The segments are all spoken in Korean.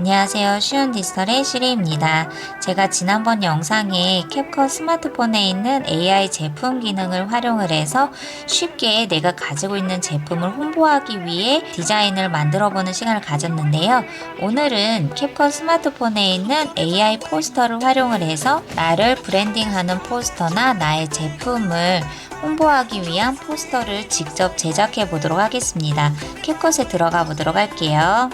안녕하세요. 쉬운 디지털의 시리입니다. 제가 지난번 영상에 캡컷 스마트폰에 있는 AI 제품 기능을 활용을 해서 쉽게 내가 가지고 있는 제품을 홍보하기 위해 디자인을 만들어 보는 시간을 가졌는데요. 오늘은 캡컷 스마트폰에 있는 AI 포스터를 활용을 해서 나를 브랜딩하는 포스터나 나의 제품을 홍보하기 위한 포스터를 직접 제작해 보도록 하겠습니다. 캡컷에 들어가 보도록 할게요.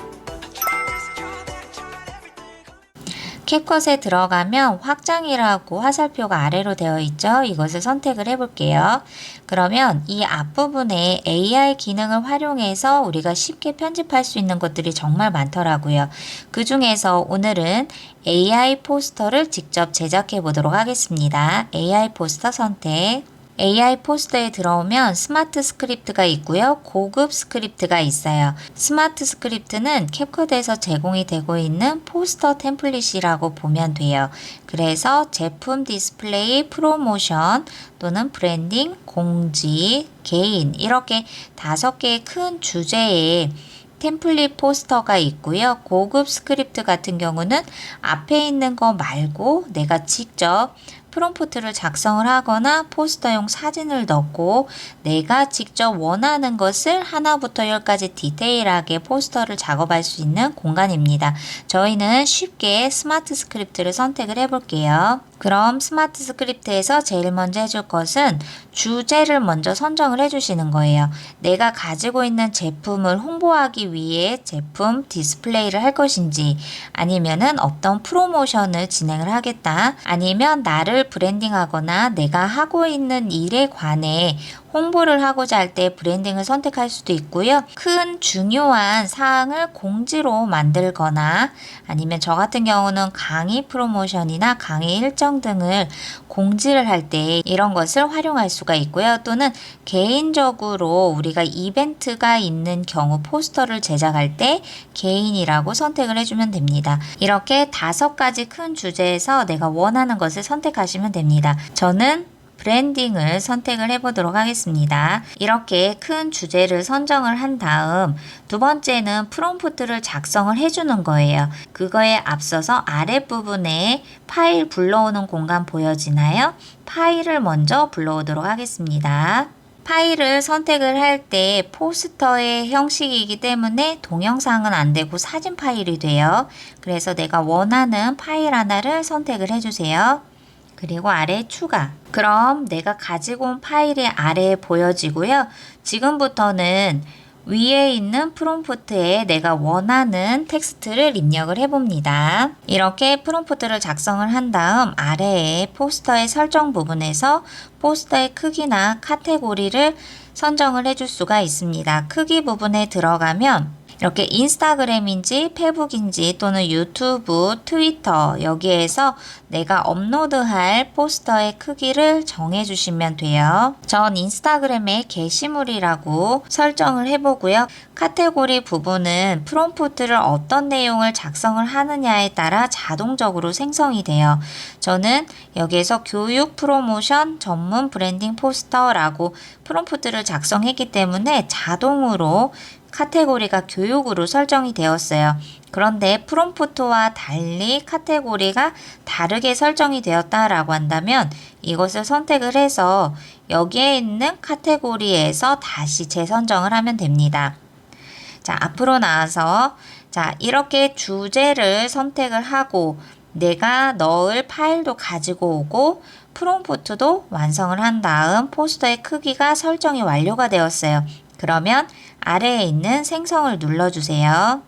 캡컷에 들어가면 확장이라고 화살표가 아래로 되어 있죠. 이것을 선택을 해볼게요. 그러면 이 앞부분에 AI 기능을 활용해서 우리가 쉽게 편집할 수 있는 것들이 정말 많더라고요. 그 중에서 오늘은 AI 포스터를 직접 제작해 보도록 하겠습니다. AI 포스터 선택. AI 포스터에 들어오면 스마트 스크립트가 있고요. 고급 스크립트가 있어요. 스마트 스크립트는 캡컷에서 제공이 되고 있는 포스터 템플릿이라고 보면 돼요. 그래서 제품 디스플레이, 프로모션 또는 브랜딩, 공지, 개인 이렇게 다섯 개의 큰 주제에 템플릿 포스터가 있고요. 고급 스크립트 같은 경우는 앞에 있는 거 말고 내가 직접 프롬프트를 작성을 하거나 포스터용 사진을 넣고 내가 직접 원하는 것을 하나부터 열까지 디테일하게 포스터를 작업할 수 있는 공간입니다. 저희는 쉽게 스마트 스크립트를 선택을 해볼게요. 그럼 스마트 스크립트에서 제일 먼저 해줄 것은 주제를 먼저 선정을 해주시는 거예요. 내가 가지고 있는 제품을 홍보하기 위해 제품 디스플레이를 할 것인지 아니면은 어떤 프로모션을 진행을 하겠다 아니면 나를 브랜딩하거나 내가 하고 있는 일에 관해 홍보를 하고자 할 때 브랜딩을 선택할 수도 있고요. 큰 중요한 사항을 공지로 만들거나 아니면 저 같은 경우는 강의 프로모션이나 강의 일정 등을 공지를 할 때 이런 것을 활용할 수가 있고요. 또는 개인적으로 우리가 이벤트가 있는 경우 포스터를 제작할 때 개인이라고 선택을 해주면 됩니다. 이렇게 다섯 가지 큰 주제에서 내가 원하는 것을 선택하시면 됩니다. 저는 브랜딩을 선택을 해보도록 하겠습니다. 이렇게 큰 주제를 선정을 한 다음 두 번째는 프롬프트를 작성을 해주는 거예요. 그거에 앞서서 아랫부분에 파일 불러오는 공간 보여지나요? 파일을 먼저 불러오도록 하겠습니다. 파일을 선택을 할 때 포스터의 형식이기 때문에 동영상은 안 되고 사진 파일이 돼요. 그래서 내가 원하는 파일 하나를 선택을 해주세요. 그리고 아래 추가. 그럼 내가 가지고 온 파일이 아래에 보여지고요. 지금부터는 위에 있는 프롬프트에 내가 원하는 텍스트를 입력을 해봅니다. 이렇게 프롬프트를 작성을 한 다음 아래에 포스터의 설정 부분에서 포스터의 크기나 카테고리를 선정을 해줄 수가 있습니다. 크기 부분에 들어가면 이렇게 인스타그램인지 페북인지 또는 유튜브, 트위터 여기에서 내가 업로드할 포스터의 크기를 정해주시면 돼요. 전 인스타그램에 게시물이라고 설정을 해보고요. 카테고리 부분은 프롬프트를 어떤 내용을 작성을 하느냐에 따라 자동적으로 생성이 돼요. 저는 여기에서 교육 프로모션 전문 브랜딩 포스터라고 프롬프트를 작성했기 때문에 자동으로 카테고리가 교육으로 설정이 되었어요. 그런데 프롬프트와 달리 카테고리가 다르게 설정이 되었다라고 한다면 이것을 선택을 해서 여기에 있는 카테고리에서 다시 재선정을 하면 됩니다. 자, 앞으로 나와서 자, 이렇게 주제를 선택을 하고 내가 넣을 파일도 가지고 오고 프롬프트도 완성을 한 다음 포스터의 크기가 설정이 완료가 되었어요. 그러면 아래에 있는 생성을 눌러주세요.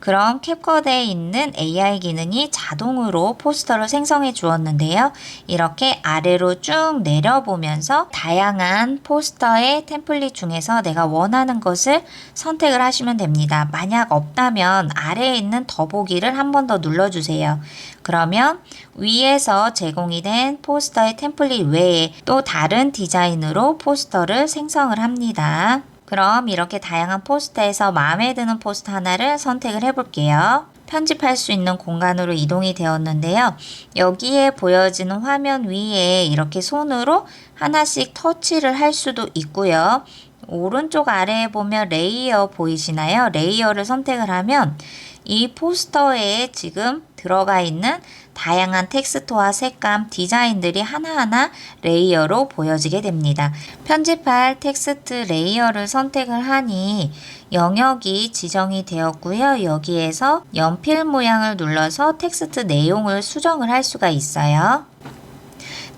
그럼 캡컷에 있는 AI 기능이 자동으로 포스터를 생성해 주었는데요. 이렇게 아래로 쭉 내려보면서 다양한 포스터의 템플릿 중에서 내가 원하는 것을 선택을 하시면 됩니다. 만약 없다면 아래에 있는 더보기를 한 번 더 눌러주세요. 그러면 위에서 제공이 된 포스터의 템플릿 외에 또 다른 디자인으로 포스터를 생성을 합니다. 그럼 이렇게 다양한 포스터에서 마음에 드는 포스터 하나를 선택을 해볼게요. 편집할 수 있는 공간으로 이동이 되었는데요. 여기에 보여지는 화면 위에 이렇게 손으로 하나씩 터치를 할 수도 있고요. 오른쪽 아래에 보면 레이어 보이시나요? 레이어를 선택을 하면 이 포스터에 지금 들어가 있는 다양한 텍스트와 색감, 디자인들이 하나하나 레이어로 보여지게 됩니다. 편집할 텍스트 레이어를 선택을 하니 영역이 지정이 되었고요. 여기에서 연필 모양을 눌러서 텍스트 내용을 수정을 할 수가 있어요.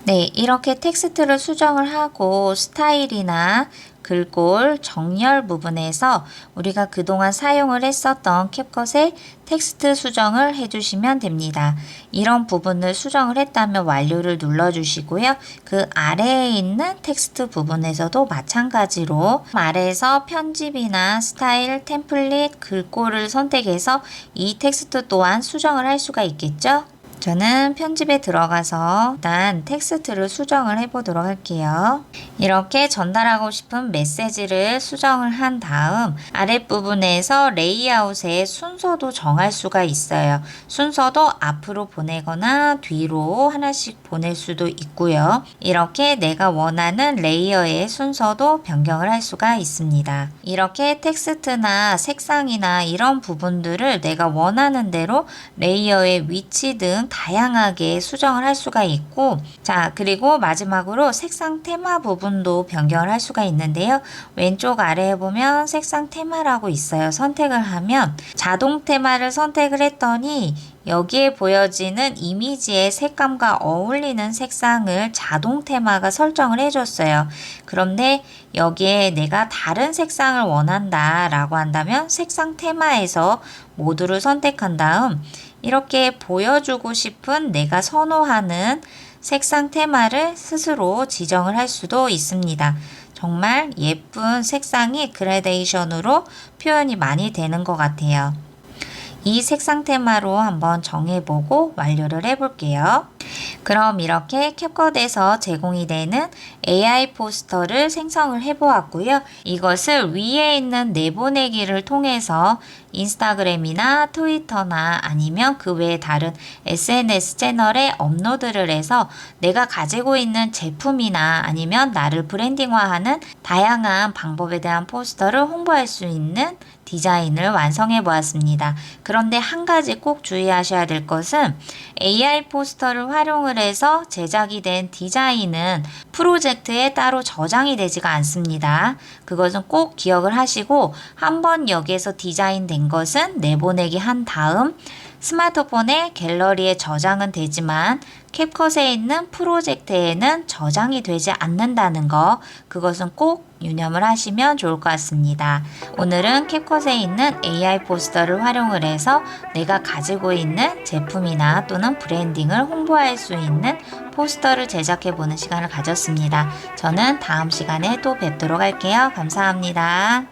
네, 이렇게 텍스트를 수정을 하고 스타일이나 글꼴, 정렬 부분에서 우리가 그동안 사용을 했었던 캡컷의 텍스트 수정을 해주시면 됩니다. 이런 부분을 수정을 했다면 완료를 눌러주시고요. 그 아래에 있는 텍스트 부분에서도 마찬가지로 아래에서 편집이나 스타일, 템플릿, 글꼴을 선택해서 이 텍스트 또한 수정을 할 수가 있겠죠? 저는 편집에 들어가서 일단 텍스트를 수정을 해보도록 할게요. 이렇게 전달하고 싶은 메시지를 수정을 한 다음 아랫부분에서 레이아웃의 순서도 정할 수가 있어요. 순서도 앞으로 보내거나 뒤로 하나씩 보낼 수도 있고요. 이렇게 내가 원하는 레이어의 순서도 변경을 할 수가 있습니다. 이렇게 텍스트나 색상이나 이런 부분들을 내가 원하는 대로 레이어의 위치 등 다양하게 수정을 할 수가 있고 자 그리고 마지막으로 색상 테마 부분도 변경을 할 수가 있는데요 왼쪽 아래에 보면 색상 테마라고 있어요 선택을 하면 자동 테마를 선택을 했더니 여기에 보여지는 이미지의 색감과 어울리는 색상을 자동 테마가 설정을 해줬어요. 그런데 여기에 내가 다른 색상을 원한다 라고 한다면 색상 테마에서 모두를 선택한 다음 이렇게 보여주고 싶은 내가 선호하는 색상 테마를 스스로 지정을 할 수도 있습니다. 정말 예쁜 색상이 그라데이션으로 표현이 많이 되는 것 같아요. 이 색상 테마로 한번 정해보고 완료를 해볼게요. 그럼 이렇게 캡컷에서 제공이 되는 AI 포스터를 생성을 해보았고요. 이것을 위에 있는 내보내기를 통해서 인스타그램이나 트위터나 아니면 그 외에 다른 SNS 채널에 업로드를 해서 내가 가지고 있는 제품이나 아니면 나를 브랜딩화하는 다양한 방법에 대한 포스터를 홍보할 수 있는 디자인을 완성해 보았습니다. 그런데 한 가지 꼭 주의하셔야 될 것은 AI 포스터를 활용 을 해서 제작이 된 디자인은 프로젝트에 따로 저장이 되지가 않습니다. 그것은 꼭 기억을 하시고 한번 여기에서 디자인된 것은 내보내기 한 다음 스마트폰의 갤러리에 저장은 되지만 캡컷에 있는 프로젝트에는 저장이 되지 않는다는 거 그것은 꼭 유념을 하시면 좋을 것 같습니다. 오늘은 캡컷에 있는 AI 포스터를 활용을 해서 내가 가지고 있는 제품이나 또는 브랜딩을 홍보할 수 있는 포스터를 제작해 보는 시간을 가졌습니다. 저는 다음 시간에 또 뵙도록 할게요. 감사합니다.